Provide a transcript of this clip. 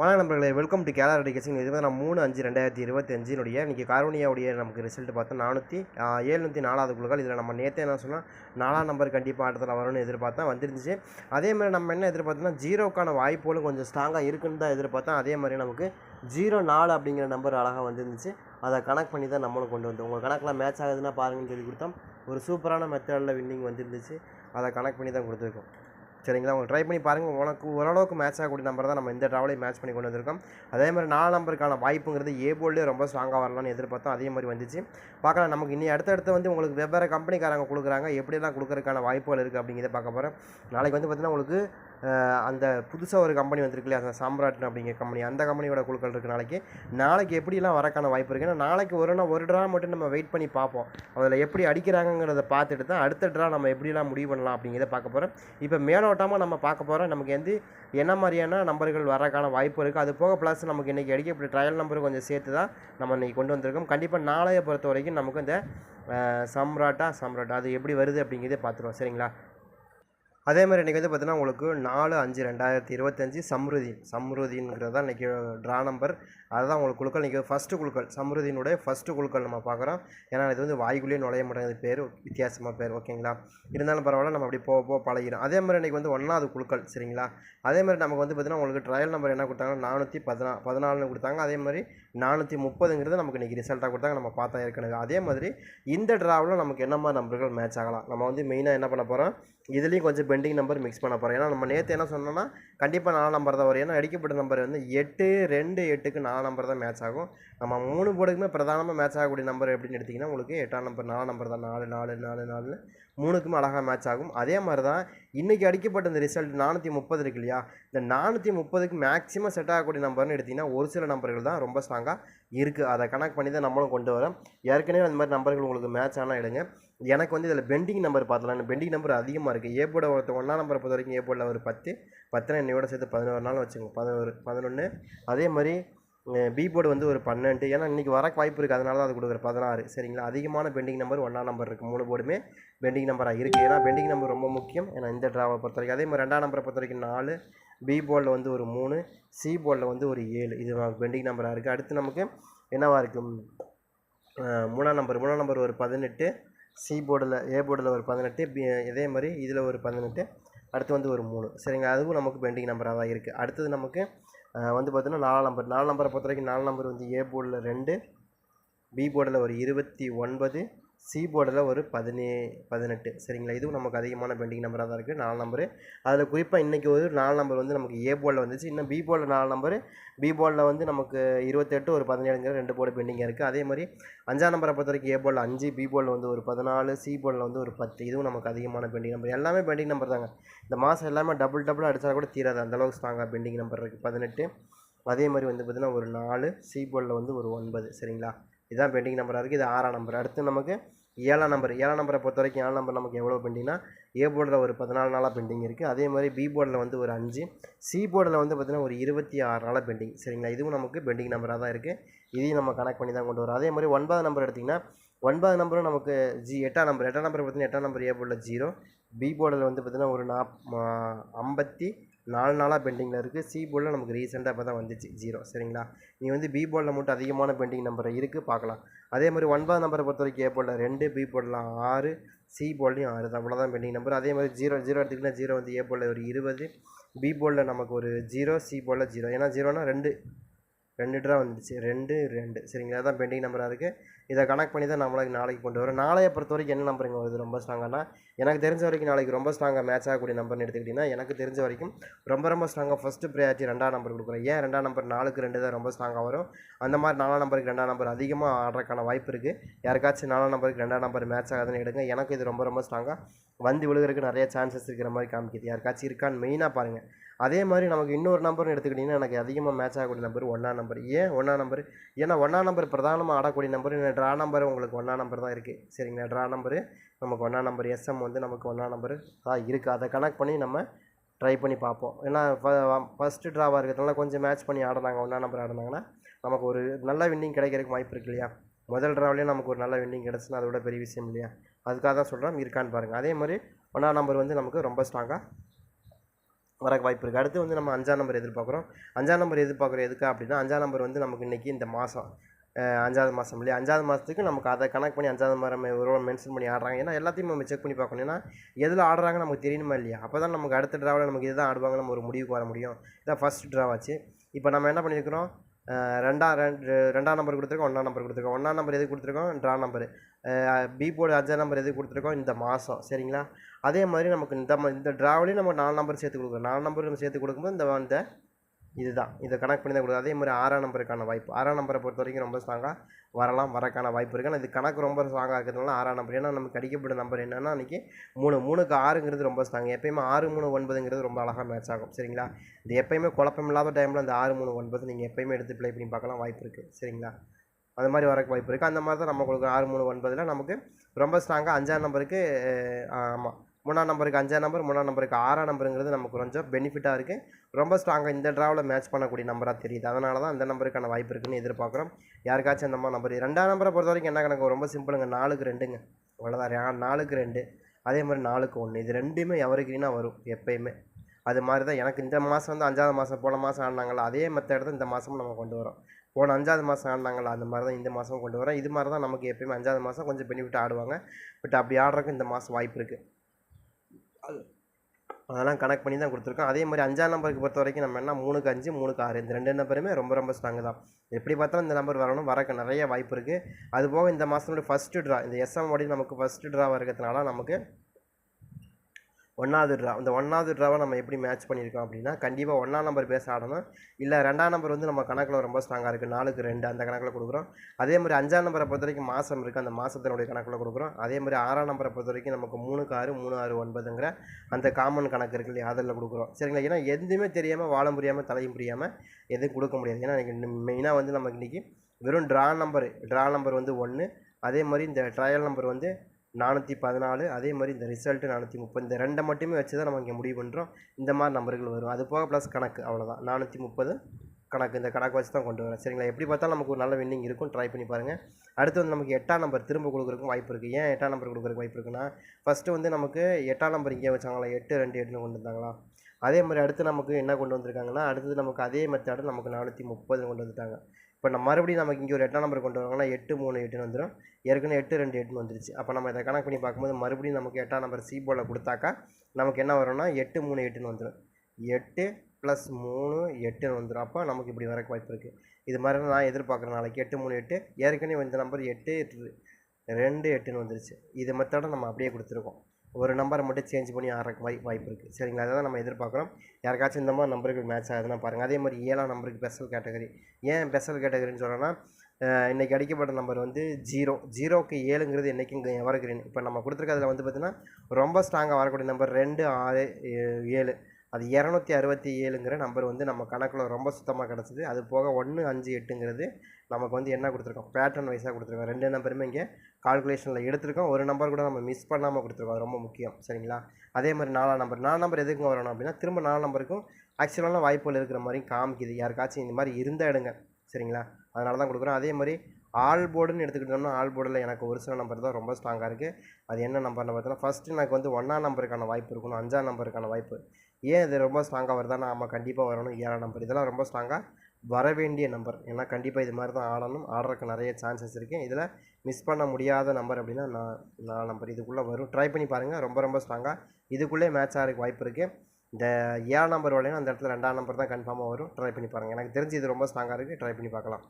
வணக்கம் நண்பர்களே welcome to கேலர் டிகேசிங் இது வந்து நான் மூணு அஞ்சு ரெண்டாயிரத்தி இருபத்தஞ்சினுடைய இன்றைக்கி கார்வனியாவுடைய நமக்கு ரிசல்ட் பார்த்தோம் நானூற்றி ஏழ்நூற்றி நாலாவது குழுக்கள். இதில் நம்ம நேற்றே என்ன சொன்னால் நாலாம் நம்பர் கண்டிப்பாக ஆட்டத்தில் வரும்னு எதிர்பார்த்தா வந்துருந்துச்சு. அதே மாதிரி நம்ம என்ன எதிர்பார்த்தோம்னா ஜீரோக்கான வாய்ப்புகளும் கொஞ்சம் ஸ்ட்ராங்காக இருக்குன்னு தான் எதிர்பார்த்தோம். அதே மாதிரி நமக்கு ஜீரோ நாலு அப்படிங்கிற நம்பர் அழகாக வந்துருந்துச்சு. அதை கனெக்ட் பண்ணி தான் நம்மளும் கொண்டு வந்தோம். உங்கள் கணக்கில் மேட்ச் ஆகுதுன்னா பாருங்கன்னு சொல்லி கொடுத்தோம். ஒரு சூப்பரான மெத்தடில் வின்னிங் வந்துருந்துச்சு. அதை கனெக்ட் பண்ணி தான் கொடுத்துருக்கோம். சரிங்களா? உங்களுக்கு ட்ரை பண்ணி பாருங்கள் உனக்கு ஓரளவுக்கு மேட்ச் ஆகக்கூடிய நம்பர் தான் நம்ம இந்த ட்ராவலையும் மேட்ச் பண்ணி கொண்டு வந்திருக்கோம். அதே மாதிரி நாலு நம்பருக்கான வாய்ப்புங்கிறது ஏ போல்டே ரொம்ப ஸ்ட்ராங்காக வரலாம்னு எதிர்பார்த்தோம். அதே மாதிரி வந்துச்சு. பார்க்கலாம். நமக்கு இனி அடுத்தடுத்து வந்து உங்களுக்கு வெவ்வேறு கம்பெனிக்காரங்க கொடுக்குறாங்க. எப்படிலாம் கொடுக்கறதுக்கான வாய்ப்புகள் இருக்குது அப்படிங்கிறத பார்க்க போகிறேன் நாளைக்கு வந்து பார்த்திங்கன்னா உங்களுக்கு அந்த புதுசாக ஒரு கம்பெனி வந்திருக்கு இல்லையா அந்த சாம்ராட்டன் அப்படிங்கிற கம்பெனி அந்த கம்பெனியோட குழுக்கள் இருக்குது நாளைக்கு. நாளைக்கு எப்படிலாம் வரக்கான வாய்ப்பு இருக்குது ஏன்னா நாளைக்கு ஒரு நாள் ஒரு ட்ரா மட்டும் நம்ம வெயிட் பண்ணி பார்ப்போம். அதில் எப்படி அடிக்கிறாங்கங்கிறத பார்த்துட்டு தான் அடுத்த ட்ரா நம்ம எப்படிலாம் முடிவு பண்ணலாம் அப்படிங்கிறத பார்க்க போகிறோம் இப்போ மேலோட்டமாக நம்ம பார்க்க போகிறோம் நமக்கு வந்து என்ன மாதிரியான நம்பர்கள் வரக்கான வாய்ப்பு இருக்குது அது போக ப்ளஸ் நமக்கு இன்றைக்கி அடிக்கப்பட்ட ட்ரையல் நம்பர் கொஞ்சம் சேர்த்து தான் நம்ம இன்றைக்கி கொண்டு வந்திருக்கோம். கண்டிப்பாக நாளைய பொறுத்த வரைக்கும் நமக்கு இந்த சம்ராட்டா சம்ராட்டா அது எப்படி வருது அப்படிங்கிறதே பார்த்துருவோம். சரிங்களா? அதே மாதிரி இன்றைக்கி வந்து பார்த்தீங்கன்னா உங்களுக்கு நாலு அஞ்சு ரெண்டாயிரத்தி இருபத்தஞ்சி சம்ருதி சம்ருதிங்கிறது தான் இன்றைக்கி ட்ரா நம்பர் அதுதான் உங்களுக்கு குழுக்கள். இன்றைக்கி ஃபஸ்ட்டு குழுக்கள். சம்ருதீனுடைய ஃபஸ்ட்டு குழுக்கள் நம்ம பார்க்குறோம். ஏன்னா இது வந்து வாய்க்குள்ளேயே நுழைய மாட்டேங்குது பேர். வித்தியாசமாக பேர். ஓகேங்களா இருந்தாலும் பரவாயில்ல நம்ம அப்படி போக போக பழகிறோம் அதே மாதிரி இன்றைக்கி வந்து ஒன்றாவது குழுக்கள். சரிங்களா? அதே மாதிரி நமக்கு வந்து பார்த்திங்கன்னா உங்களுக்கு ட்ரையல் நம்பர் என்ன கொடுத்தாங்கன்னா நானூற்றி பதினா பதினாலுன்னு கொடுத்தாங்க. அதே மாதிரி நானூற்றி முப்பதுங்கிறது நமக்கு இன்றைக்கி ரிசல்ட்டாக கொடுத்தாங்க. நம்ம பார்த்தா ஏற்கனவே. அதே மாதிரி இந்த ட்ராவில் நமக்கு என்ன மாதிரி நம்பர்கள் மேட்ச் ஆகலாம்? நம்ம வந்து மெயினாக என்ன பண்ண போகிறோம் இதுலேயும் கொஞ்சம் பெண்டிங் நம்பர் மிக்ஸ் பண்ண போகிறோம் ஏன்னா நம்ம நேற்று என்ன சொன்னோம்னா கண்டிப்பாக நாலு நம்பர் தான் வரும். ஏன்னா அடிக்கப்பட்ட நம்பர் வந்து எட்டு ரெண்டு எட்டுக்கு நாலு நம்பர் தான் மேட்ச் ஆகும். நம்ம மூணு போர்டுக்குமே பிரதானமாக மேட்ச் ஆகக்கூடிய நம்பர் எப்படின்னு எடுத்திங்கன்னா உங்களுக்கு எட்டாம் நம்பர் நாலு நம்பர் தான். நாலு நாலு நாலு நாலுன்னு மூணுக்குமே அழகாக மேட்ச் ஆகும். அதே மாதிரி தான் இன்றைக்கி அடிக்கப்பட்ட இந்த ரிசல்ட் நானூற்றி முப்பது இருக்கு இல்லையா? இந்த நானூற்றி முப்பதுக்கு மேக்ஸிமம் செட் ஆகக்கூடிய நம்பர்னு எடுத்திங்கன்னா ஒரு சில நம்பர்கள் தான் ரொம்ப ஸ்ட்ராங்காக இருக்குது அதை கனெக்ட் பண்ணி தான் நம்மளும் கொண்டு வரோம். ஏற்கனவே அந்த மாதிரி நம்பர்கள் உங்களுக்கு மேட்ச் ஆனால் எடுங்க. எனக்கு வந்து இதில் பெண்டிங் நம்பர் பார்த்தலாம் பெண்டிங் நம்பர் அதிகமாக இருக்குது ஏ போர்டை ஒருத்த ஒன்றா நம்பரை பொறுத்த வரைக்கும் ஏ போர்டில் ஒரு பத்து பத்தனை என்னையோட சேர்த்து பதினோரு நாள் வச்சுக்கோங்க. பதினோரு பதினொன்று அதே மாதிரி பி போர்டு வந்து ஒரு பன்னெண்டு. ஏன்னா இன்றைக்கி வர வாய்ப்பு இருக்குது அதனால தான் அது கொடுக்குற பதினாறு. சரிங்களா? அதிகமான பெண்டிங் நம்பர் ஒன்றா நம்பர் இருக்குது மூணு போர்டுமே பெண்டிங் நம்பராக இருக்குது ஏன்னா பெண்டிங் நம்பர் ரொம்ப முக்கியம். ஏன்னா இந்த ட்ராவை பொறுத்த வரைக்கும். அதே மாதிரி ரெண்டாம் நம்பரை பொறுத்த வரைக்கும் நாலு. பி போர்டில் வந்து ஒரு மூணு. சி போர்டில் வந்து ஒரு ஏழு. இது பெண்டிங் நம்பராக இருக்குது அடுத்து நமக்கு என்னவாக இருக்கும்? மூணாம் நம்பர் மூணாம் நம்பர் ஒரு பதினெட்டு. சி போர்டில் ஏ போர்டில் ஒரு பதினெட்டு. பி இதே மாதிரி இதில் ஒரு பதினெட்டு. அடுத்து வந்து ஒரு மூணு. சரிங்க அதுவும் நமக்கு பெண்டிங் நம்பராக தான் இருக்குது அடுத்தது நமக்கு வந்து பார்த்தோன்னா நாலாம் நம்பர் நாலு நம்பரை பொறுத்த வரைக்கும் நாலு நம்பர் வந்து ஏ போர்டில் ரெண்டு பி போர்டில் ஒரு இருபத்தி ஒன்பது சி போர்டில் ஒரு பதினே பதினெட்டு. சரிங்களா? இதுவும் நமக்கு அதிகமான பெண்டிங் நம்பராக தான் இருக்குது நாலு நம்பரு அதில் குறிப்பாக இன்றைக்கி ஒரு நாலு நம்பர் வந்து நமக்கு ஏ போர்டில் வந்துச்சு. இன்னும் பி போர்டில் நாலு நம்பரு பி போர்டில் வந்து நமக்கு இருபத்தெட்டு ஒரு பதினேழுங்கிற ரெண்டு போர்டு பெண்டிங்காக இருக்குது அதே மாதிரி அஞ்சாம் நம்பரை பொறுத்த வரைக்கும் ஏ போர்டில் அஞ்சு பி போர்டில் வந்து ஒரு பதினாலு சி போர்டில் வந்து ஒரு பத்து. இதுவும் நமக்கு அதிகமான பெண்டிங் நம்பர் எல்லாமே பெண்டிங் நம்பர் தாங்க. இந்த மாதம் எல்லாமே டபுள் டபுள் அடித்தா கூட தீராது. அந்தளவுக்கு ஸ்ட்ராங்காக பெண்டிங் நம்பர் இருக்குது பதினெட்டு. அதே மாதிரி வந்து பார்த்திங்கன்னா ஒரு நாலு சி போர்டில் வந்து ஒரு ஒன்பது. சரிங்களா? இதுதான் பெண்டிங் நம்பராக இருக்குது இது ஆறாம் நம்பர். அடுத்து நமக்கு ஏழாம் நம்பர். ஏழாம் நம்பரை பொறுத்த வரைக்கும் ஏழாம் நம்பர் நமக்கு எவ்வளோ பெண்டிங்னா ஏ போர்டில் ஒரு பதினாலு நாளாக பெண்டிங் இருக்குது அதே மாதிரி பி போர்டில் வந்து ஒரு அஞ்சு. சி போர்டில் வந்து பார்த்திங்கன்னா ஒரு இருபத்தி ஆறு நாளாக பெண்டிங். சரிங்களா? இதுவும் நமக்கு பெண்டிங் நம்பராக தான் இருக்குது இதையும் நம்ம கனெக்ட் பண்ணி தான் கொண்டு வரோம். அதே மாதிரி ஒன்பது நம்பர் எடுத்திங்கன்னா ஒன்பது நம்பரும் நமக்கு ஜி எட்டாம் நம்பர். எட்டாம் நம்பர் பார்த்தீங்கன்னா எட்டாம் நம்பர் ஏ போர்டில் ஜீரோ பி போர்டில் வந்து பார்த்திங்கன்னா ஒரு நாப் ஐம்பத்தி நாலு நாளாக பெண்டிங்கில் இருக்குது சி போர்டில் நமக்கு ரீசெண்டாக இப்போ தான் வந்துச்சு. ஜீரோ சரிங்களா? நீ வந்து பி போர்டில் மட்டும் அதிகமான பெண்டிங் நம்பர் இருக்குது பார்க்கலாம். அதே மாதிரி ஒன்பது நம்பரை பொறுத்த வரைக்கும் ஏ போர்டில் ரெண்டு பி போர்டெலாம் ஆறு சி போர்ட்லையும் ஆறு தான். அவ்வளோதான் பெண்டிங் நம்பர் அதே மாதிரி ஜீரோ ஜீரோ எடுத்துக்கிட்டால் ஜீரோ வந்து ஏ போர்டில் ஒரு இருபது பி போர்டில் நமக்கு ஒரு ஜீரோ சி போர்டில் ஜீரோ ஏன்னா ஜீரோனா ரெண்டு ரெண்டு ட்ரா வந்துச்சு. ரெண்டு ரெண்டு. சரிங்களா? அதான் பெண்டிங் நம்பராக இருக்குது இதை கனெக்ட் பண்ணி தான் நம்மளுக்கு நாளைக்கு கொண்டு வரும் நாளைய பொறுத்த வரைக்கும் என்ன நம்பருங்க வருது? ரொம்ப ஸ்ட்ராங்கானா எனக்கு தெரிஞ்ச வரைக்கும் நாளைக்கு ரொம்ப ஸ்ட்ராங்காக மேட்ச் ஆகக்கூடிய நம்பர்னு எடுத்துக்கிட்டிங்கன்னா எனக்கு தெரிஞ்ச வரைக்கும் ரொம்ப ரொம்ப ஸ்ட்ராங்காக ஃபஸ்ட்டு ப்ரையாரிட்டி ரெண்டாம் நம்பர் கொடுக்குறேன். ஏன் ரெண்டாம் நம்பர் நாலுக்கு ரெண்டு தான் ரொம்ப ஸ்ட்ராங்காக வரும்? அந்த மாதிரி நாலாம் நம்பருக்கு ரெண்டாம் நம்பர் அதிகமாக ஆடுறதுக்கான வாய்ப்பு இருக்குது யாருக்காச்சும் நாலாம் நம்பருக்கு ரெண்டாம் நம்பர் மேட்ச் ஆகாதுன்னு எடுங்க. எனக்கு இது ரொம்ப ரொம்ப ஸ்ட்ராங்காக வந்து விழுகிறதுக்கு நிறைய சான்சஸ் இருக்கிற மாதிரி காமிக்குது. யாருக்காச்சும் இருக்கான்னு மெயினாக பாருங்கள் அதே மாதிரி நமக்கு இன்னொரு நம்பர்னு எடுத்துக்கிட்டிங்கன்னா எனக்கு அதிகமாக மேட்ச் ஆகக்கூடிய நம்பர் ஒன்றா நம்பர் ஏன் ஒன்றா நம்பர் ஏன்னா ஒன்றா நம்பர் பிரதானமாக ஆடக்கூடிய நம்பர் ட்ரா நம்பர் உங்களுக்கு ஒன்றா நம்பர் தான் இருக்குது சரிங்களா? ட்ரா நம்பரு நமக்கு ஒன்றா நம்பர் எஸ்எம் வந்து நமக்கு ஒன்றா நம்பர் தான் இருக்குது அதை கனெக்ட் பண்ணி நம்ம ட்ரை பண்ணி பார்ப்போம். ஏன்னா ஃபஸ்ட்டு ட்ராவாக இருக்கிறதுனால கொஞ்சம் மேட்ச் பண்ணி ஆடினாங்க ஒன்றா நம்பர் ஆடினாங்கன்னா நமக்கு ஒரு நல்ல வின்னிங் கிடைக்கிறதுக்கு வாய்ப்பு இருக்கு இல்லையா? முதல் ட்ராவிலே நமக்கு ஒரு நல்ல வின்னிங் கிடச்சுன்னா அதோட பெரிய விஷயம் இல்லையா? அதுக்காக தான் சொல்கிறோம் இருக்கான்னு பாருங்கள் அதே மாதிரி ஒன்றாம் நம்பர் வந்து நமக்கு ரொம்ப ஸ்ட்ராங்காக வர வாய்ப்பு இருக்குது அடுத்து வந்து நம்ம அஞ்சாம் நம்பர் எதிர்பார்க்குறோம். அஞ்சாம் நம்பர் எதிர்பார்க்குறோம் எதுக்கு அப்படின்னா அஞ்சாம் நம்பர் வந்து நமக்கு இன்றைக்கி இந்த மாதம் அஞ்சாவது மாதம் இல்லையா? அஞ்சாவது மாதத்துக்கு நமக்கு அதை கனெக்ட் பண்ணி அஞ்சாவது மாதம் ஒரு மென்ஷன் பண்ணி ஆடுறாங்க. ஏன்னா எல்லாத்தையும் நம்ம செக் பண்ணி பார்க்கணும். ஏன்னா எதில் ஆடுறாங்க நமக்கு தெரியணுமா இல்லையா? அப்போ தான் நமக்கு அடுத்த ட்ராவில் நமக்கு இதுதான் ஆடுவாங்க. நம்ம ஒரு முடிவுக்கு வர முடியும். இதான் ஃபஸ்ட் ட்ராவாச்சு இப்போ நம்ம என்ன பண்ணியிருக்கிறோம்? ரெண்டா ரெண்டாம் ரெண்டு ரெண்டாம் நம்பர் கொடுத்துருக்கோம் ஒன்றாம் நம்பர் கொடுத்துருக்கோம். ஒன்றாம் நம்பர் எது கொடுத்துருக்கோம்? ட்ரா நம்பர் பி போர்டு அஞ்சாம் நம்பர் எது கொடுத்துருக்கோம்? இந்த மாதம் சரிங்களா? அதே மாதிரி நமக்கு இந்த இந்த ட்ராவிலையும் நம்ம நாலு நம்பர் சேர்த்து கொடுக்குறோம். நாலு நம்பர் நம்ம சேர்த்து கொடுக்கும்போது இந்த இந்த இதுதான். இதை கனெக்ட் பண்ணி தான் கொடுக்குது அதே மாதிரி ஆறாம் நம்பருக்கான வாய்ப்பு. ஆறாம் நம்பரை பொறுத்த வரைக்கும் ரொம்ப ஸ்ட்ராங்காக வரலாம் வரக்கான வாய்ப்பு இருக்குது ஆனால் இது கணக்கு ரொம்ப ஸ்ட்ராங்காக இருக்கிறதுனால ஆறாம் நம்பர் ஏன்னா நமக்கு அடிக்கப்பட்ட நம்பர் என்னென்னா அன்றைக்கி மூணு மூணுக்கு ஆறுங்கிறது ரொம்ப ஸ்ட்ராங் எப்பயுமே ஆறு மூணு ஒன்பதுங்கிறது ரொம்ப அழகாக மேட்ச் ஆகும். சரிங்களா? இது எப்பயுமே குழப்பம் இல்லாத டைமில் அந்த ஆறு மூணு ஒன்பது நீங்கள் எப்பயுமே எடுத்து ப்ளே பண்ணி பார்க்கலாம் வாய்ப்பு இருக்குது சரிங்களா? அந்த மாதிரி வரக்கு வாய்ப்பு இருக்குது அந்த மாதிரி தான் நம்ம கொடுக்குற ஆறு மூணு ஒன்பதில் நமக்கு ரொம்ப ஸ்ட்ராங்காக அஞ்சாம் நம்பருக்கு ஆமாம் மூணாம் நம்பருக்கு அஞ்சாம் நம்பர் மூணாம் நம்பருக்கு ஆறாம் நம்பருங்கிறது நமக்கு கொஞ்சம் பெனிஃபிட்டாக இருக்குது ரொம்ப ஸ்ட்ராங்காக இந்த ட்ராவில் மேட்ச் பண்ணக்கூடிய நம்பராக தெரியுது. அதனால தான் அந்த நம்பருக்கான வாய்ப்பு இருக்குன்னு எதிர்பார்க்குறோம். யாருக்காச்சும் அந்த மாதிரி நம்பர் ரெண்டாம் நம்பரை பொறுத்த வரைக்கும் என்ன கணக்கு ரொம்ப சிம்பிளுங்க நாலுக்கு ரெண்டுங்க. அவ்வளோதான் ரே- நாலுக்கு ரெண்டு. அதே மாதிரி நாலுக்கு ஒன்று இது ரெண்டுமே எவருக்குனா வரும் எப்பயுமே. அது மாதிரி தான் எனக்கு இந்த மாதம் வந்து அஞ்சாவது மாதம் போன மாதம் ஆடினாங்களா அதே மெத்தட் தான் இந்த மாதமும் நம்ம கொண்டு வரோம். போன அஞ்சாவது மாதம் ஆடினாங்களா அந்த மாதிரி தான் இந்த மாதமும் கொண்டு வரோம் இது மாதிரி தான் நமக்கு எப்பயுமே அஞ்சாவது மாதம் கொஞ்சம் பெனிஃபிட் ஆடுவாங்க. பட் அப்படி ஆடுறதுக்கு இந்த மாதம் வாய்ப்பு இருக்குது அதெல்லாம் கனெக்ட் பண்ணி தான் கொடுத்துருக்கோம். அதே மாதிரி அஞ்சாம் நம்பருக்கு பொறுத்த வரைக்கும் நம்ம என்ன மூணுக்கு அஞ்சு மூணுக்கு ஆறு இந்த ரெண்டு நம்பருமே ரொம்ப ரொம்ப ஸ்ட்ராங்கு தான். எப்படி பார்த்தாலும் இந்த நம்பர் வரணும் வரக்கு நிறைய வாய்ப்பு இருக்குது அது போக இந்த மாதத்தோட ஃபஸ்ட்டு ட்ரா இந்த எஸ்எம் ஓடி நமக்கு ஃபஸ்ட்டு ட்ரா இருக்கிறதுனால நமக்கு ஒன்றாவது ட்ரா இந்த ஒன்றாவது ட்ராவை நம்ம எப்படி மேட்ச் பண்ணியிருக்கோம் அப்படின்னா கண்டிப்பாக ஒன்றாம் நம்பர் பேச ஆடணும். இல்லை ரெண்டாம் நம்பர் வந்து நம்ம கணக்கில் ரொம்ப ஸ்ட்ராங்காக இருக்குது நாலுக்கு ரெண்டு அந்த கணக்கில் கொடுக்குறோம். அதே மாதிரி அஞ்சாம் நம்பரை பொறுத்த வரைக்கும் மாதம் இருக்குது அந்த மாதத்தினுடைய கணக்கில் கொடுக்குறோம். அதே மாதிரி ஆறாம் நம்பரை பொறுத்த வரைக்கும் நமக்கு மூணுக்கு ஆறு மூணு ஆறு ஒன்பதுங்கிற அந்த காமன் கணக்கு இருக்கு இல்லையா? அதில் கொடுக்குறோம். சரிங்களா? ஏன்னா எதுவுமே தெரியாமல் வாழ முடியாமல் தலையும் புரியாமல் எதுவும் கொடுக்க முடியாது. ஏன்னா எனக்கு மெயினாக வந்து நமக்கு இன்றைக்கி வெறும் ட்ரா நம்பர் ட்ரா நம்பர் வந்து ஒன்று அதே மாதிரி இந்த ட்ரையல் நம்பர் வந்து நானூற்றி பதினாலு அதே மாதிரி இந்த ரிசல்ட்டு நானூற்றி முப்பது. இந்த ரெண்டை மட்டுமே வச்சு தான் நம்ம இங்கே முடிவு பண்ணுறோம் இந்த மாதிரி நம்பர்கள் வரும். அது போக ப்ளஸ் கணக்கு அவ்வளோதான் நானூற்றி முப்பது கணக்கு. இந்த கணக்கு வச்சு தான் கொண்டு வரேன். சரிங்களா? எப்படி பார்த்தாலும் நமக்கு ஒரு நல்ல வின்னிங் இருக்கும். ட்ரை பண்ணி பாருங்கள் அடுத்து வந்து நமக்கு எட்டாம் நம்பர் திரும்ப கொடுக்குறதுக்கும் வாய்ப்பு இருக்குது ஏன் எட்டாம் நம்பர் கொடுக்குறக்கு வாய்ப்பு இருக்குன்னா ஃபஸ்ட்டு வந்து நமக்கு எட்டாம் நம்பர் இங்கே வச்சாங்களா? எட்டு ரெண்டு எட்டுன்னு கொண்டு வந்தாங்களா? அதே மாதிரி அடுத்து நமக்கு என்ன கொண்டு வந்திருக்காங்கன்னா அடுத்தது நமக்கு அதே மெத்தடு நமக்கு நானூற்றி முப்பது கொண்டு வந்துட்டாங்க. இப்போ நம்ம மறுபடியும் நமக்கு இங்கே ஒரு எட்டாம் நம்பர் கொண்டு வராங்கன்னா எட்டு மூணு எட்டுன்னு வந்துடும் ஏற்கனவே எட்டு ரெண்டு எட்டுன்னு வந்துருச்சு. அப்போ நம்ம இதை கணக்கு பண்ணி பார்க்கும்போது மறுபடியும் நமக்கு எட்டாம் நம்பர் சி போல கொடுத்தாக்கா நமக்கு என்ன வரும்னா எட்டு மூணு எட்டுன்னு வந்துடும் எட்டு ப்ளஸ் மூணு எட்டுன்னு வந்துடும் அப்போ நமக்கு இப்படி வரக்கு வாய்ப்பு இருக்குது இது மாதிரி நான் எதிர்பார்க்குறேன் நாளைக்கு. எட்டு மூணு எட்டு. ஏற்கனவே இந்த நம்பர் எட்டு எட்டு ரெண்டு எட்டுன்னு வந்துருச்சு. இது மெத்தடை நம்ம அப்படியே கொடுத்துருக்கோம். ஒரு நம்பரை மட்டும் சேஞ்ச் பண்ணி ஆடுறக்கு வாய் வாய்ப்பு இருக்குது சரிங்களா? அதை தான் நம்ம எதிர்பார்க்குறோம். யாருக்காச்சும் இந்த மாதிரி நம்பருக்கு மேட்ச் ஆகுதுன்னா பாருங்கள் அதே மாதிரி ஏழாம் நம்பருக்கு ஸ்பெஷல் கேட்டகரி ஏன் ஸ்பெஷல் கேட்டகரின்னு சொல்கிறேன்னா இன்றைக்கி அடிக்கப்பட்ட நம்பர் வந்து ஜீரோ ஜீரோக்கு ஏழுங்கிறது என்றைக்கும் இங்கே எவர்கிரீன் இப்போ நம்ம கொடுத்துருக்கிறதுல வந்து பார்த்திங்கன்னா ரொம்ப ஸ்ட்ராங்காக வரக்கூடிய நம்பர் ரெண்டு ஆறு ஏழு. அது இரநூத்தி அறுபத்தி ஏழுங்கிற நம்பர் வந்து நம்ம கணக்கில் ரொம்ப சுத்தமாக கிடச்சிது. அது போக ஒன்று அஞ்சு எட்டுங்கிறது நமக்கு வந்து என்ன கொடுத்துருக்கோம்? பேட்டர்ன் வைஸாக கொடுத்துருக்கோம். ரெண்டு நம்பருமே இங்கே கால்குலேஷனில் எடுத்திருக்கோம். ஒரு நம்பர் கூட நம்ம மிஸ் பண்ணாமல் கொடுத்துருக்கோம். அது ரொம்ப முக்கியம். சரிங்களா? அதே மாதிரி நாலாம் நம்பர் நாலு நம்பர் எதுக்குங்க வரணும் அப்படின்னா திரும்ப நாலு நம்பருக்கும் ஆக்சுவலான வாய்ப்புகள் இருக்கிற மாதிரி காமிக்குது. யாருக்காச்சும் இந்த மாதிரி இருந்த எடுங்க. சரிங்களா? அதனால தான் கொடுக்குறோம். அதே மாதிரி ஆல் போர்டுன்னு எடுத்துக்கிட்டோம்னா ஆல் போர்டில் எனக்கு ஒரு சில நம்பர் தான் ரொம்ப ஸ்ட்ராங்காக இருக்குது அது என்ன நம்பர்னு பார்த்தோன்னா ஃபஸ்ட்டு எனக்கு வந்து ஒன்றாம் நம்பருக்கான வாய்ப்பு இருக்கணும். அஞ்சாம் நம்பருக்கான வாய்ப்பு. ஏன் இது ரொம்ப ஸ்ட்ராங்காக வருதானா ஆமாம் கண்டிப்பாக வரணும். ஏழாம் நம்பர் இதெல்லாம் ரொம்ப ஸ்ட்ராங்காக வர வேண்டிய நம்பர். ஏன்னா கண்டிப்பாக இது மாதிரி தான் ஆடணும். ஆடுறதுக்கு நிறைய சான்சஸ் இருக்குது இதில் மிஸ் பண்ண முடியாத நம்பர் அப்படின்னா நான் நாலு நம்பர். இதுக்குள்ளே வரும். ட்ரை பண்ணி பாருங்கள் ரொம்ப ரொம்ப ஸ்ட்ராங்காக இதுக்குள்ளே மேட்ச் ஆகிறதுக்கு வாய்ப்பு இருக்குது இந்த ஏழாம் நம்பர் வரலைன்னா அந்த இடத்துல ரெண்டாம் நம்பர் தான் கன்ஃபார்மாக வரும். ட்ரை பண்ணி பாருங்கள் எனக்கு தெரிஞ்சு இது ரொம்ப ஸ்ட்ராங்காக இருக்குது ட்ரை பண்ணி பார்க்கலாம்.